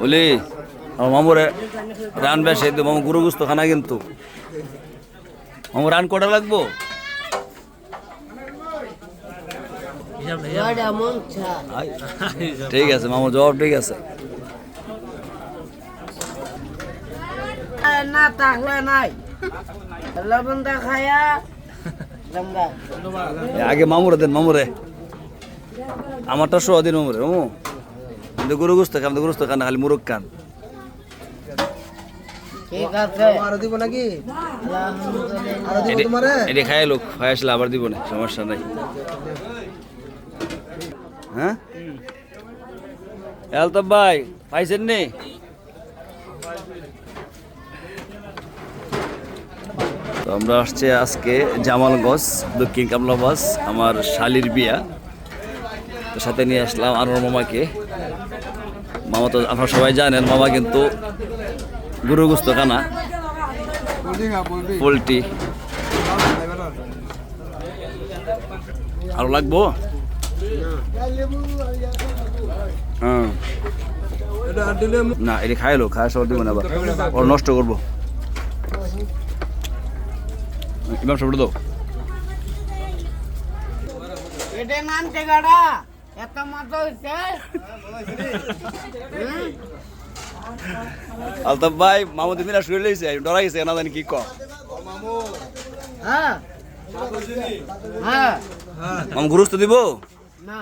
বলি আমার মামুরে রান বেশে তো মামু গুরু গুস্ত খানা কিন্তু। মামু রান কটা লাগবো? ঠিক আছে মামু জবাব ঠিক আছে। না তাহলে নাই। লবণটা খায়া। আগে মামুরে দেন মামুরে। আমারটা শো দিন মামুরে মামু। কিন্তু গুরু গুস্ত খান গুরু গুস্ত খান খালি মুরুখ খান। এটি- খাই লোক খাই আসলে আবার দিব না সমস্যা নাই। হ্যাঁ? আলতাফ ভাই পাইছেন নি? তো আমরা আসছি আজকে জামালগঞ্জ দক্ষিণ কামলাবাস আমার শালির বিয়া। তো সাথে নিয়ে আসলাম আনোয়ার মামাকে। মামা তো আপনারা সবাই জানেন, মামা কিন্তু গুরু গুস্ত কানা পোলট্রি। আরও লাগবো? হ্যাঁ। না, এটা খাইলো খায় সব দিব না ওর নষ্ট করব। ইমাম সব দাও। এত মতো হইছে আলতাফ ভাই মামুদি মিনা শুয়ে লইছে ডরা গেছে না জানি কি ক। হ্যাঁ। হ্যাঁ। মামু গুরুস্ত দিব? না।